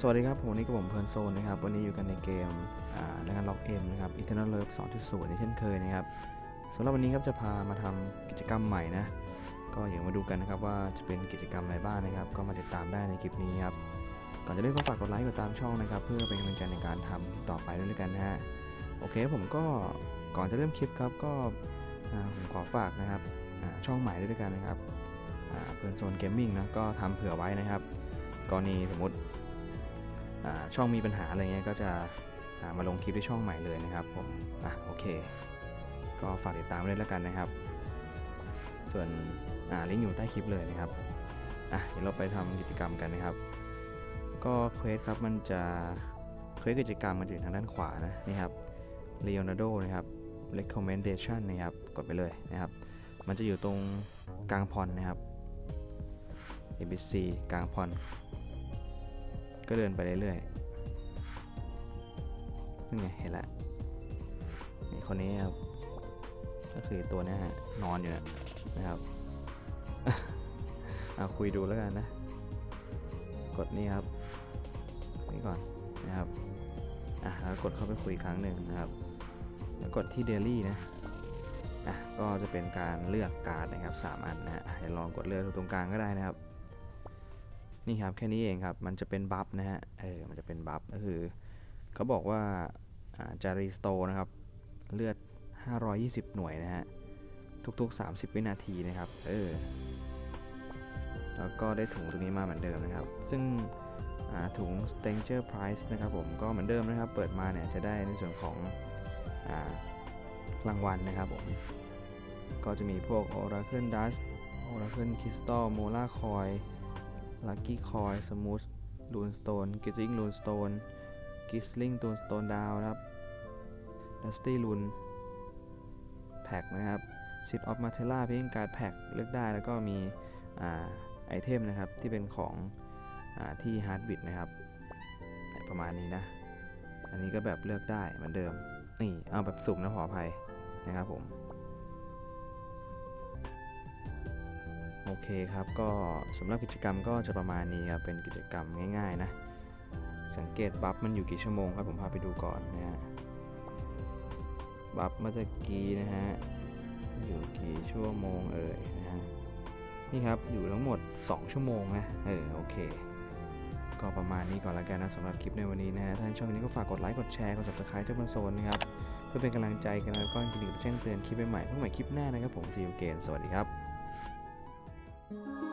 สวัสดีครับ ผมวันนี้กับผมเพลิร์นโซนนะครับ วันนี้อยู่กันในเกมอ่าในการล็อกเอ็มนะครับ Eternal Love 2.0ในเช่นเคยนะครับสำหรับวันนี้ครับจะพามาทำกิจกรรมใหม่นะ ก็เดี๋ยวมาดูกันนะครับว่าจะเป็นกิจกรรมอะไรบ้างนะครับ ก็มาติดตามได้ในคลิปนี้ครับ ก่อนจะเริ่มก็ฝากกดไลค์กดตามช่องนะครับ เพื่อเป็นกำลังใจในการทำต่อไปด้วยกันนะฮะ โอเคผมก็ก่อนจะเริ่มคลิปครับก็ผมขอฝากนะครับช่องใหม่ด้วยกันนะครับเพลินโซนเกมมิ่งนะก็ทำเผื่อไว้นะครับกรณีสมมติ ช่องมีปัญหาอะไรเงี้ยก็จะามาลงคลิปที่ช่องใหม่เลยนะครับผมอะโอเค ก็ฝากติดตามด้วยแล้วกันนะครับ ส่วนอ่าลิงก์อยู่ใต้คลิปเลยนะครับอะเดี๋ยวเราไปทำกิจกรรมกันนะครับ ก็เควสครับมันจะเควสกิจกรรมมันอยู่ทางด้านขวานะนี่ครับ Leonardo นะครับ recommendation นะครับ กดไปเลยนะครับ มันจะอยู่ตรงกลางพรนะครับ ABC กลางพร ก็เดินไปเรื่อยๆนี่ไงเห็นละนี่คนนี้ครับก็คือตัวนี้ฮะนอนอยู่นะนะครับเอาคุยดูแล้วกันนะ กดนี่ครับนี่ก่อนนะครับอะแล้วกดเข้าไปคุยครั้งหนึ่งนะครับ แล้วกดที่ Daily นะอะก็จะเป็นการเลือกการ์ดนะครับสามอันนะฮะลองกดเลือกตรงกลางก็ได้นะครับ นี่ครับแค่นี้เองครับ มันจะเป็นบัฟนะฮะ เออ มันจะเป็นบัฟก็คือเขาบอกว่าอ่าจะรีสโตนะครับ เลือด 520 หน่วยนะฮะ ทุกๆ 30 วินาทีนะครับ เออ แล้วก็ได้ถุงตรงนี้มาเหมือนเดิมนะครับ ซึ่งถุง Stanger Price นะครับผม ก็เหมือนเดิมนะครับ เปิดมาเนี่ยจะได้ในส่วนของรางวัลนะครับผม ก็จะมีพวก Oracle Dust Oracle Crystal Mola Coin Lucky Coin Smooth Runestone Gizing Runestone Gisling Runestone Down นะครับ Dusty Rune Pack นะครับ Sit of m a t e l a เพียงการแพ็กเลือกได้แล้วก็มีอไอเทมนะครับที่เป็นของอที่ Hard Bit นะครับประมาณนี้นะ อันนี้ก็แบบเลือกได้เหมือนเดิมนี่เอาแบบสุ่มนะขออภัยนะครับผม โอเคครับ ก็สำหรับกิจกรรมก็จะประมาณนี้ครับ เป็นกิจกรรมง่าย ๆ นะ สังเกตบัฟมันอยู่กี่ชั่วโมงครับ ผมพาไปดูก่อนนะฮะ บัฟเมื่อกี้นะฮะ อยู่กี่ชั่วโมงเอ่ยนะฮะ นี่ครับ อยู่ทั้งหมด 2 ชั่วโมงนะ เออ โอเค ก็ประมาณนี้ก่อนละกันนะสำหรับคลิปในวันนี้นะฮะ ถ้าชอบวันนี้ก็ฝากกดไลค์ กดแชร์ กด subscribe เจ้าบนโซนนะครับ เพื่อเป็นกำลังใจกันแล้วก็กระดิ่งแจ้งเตือนคลิปใหม่ๆเพื่อใหม่คลิปหน้านะครับผมซีอูเกนสวัสดีครับ Thank you.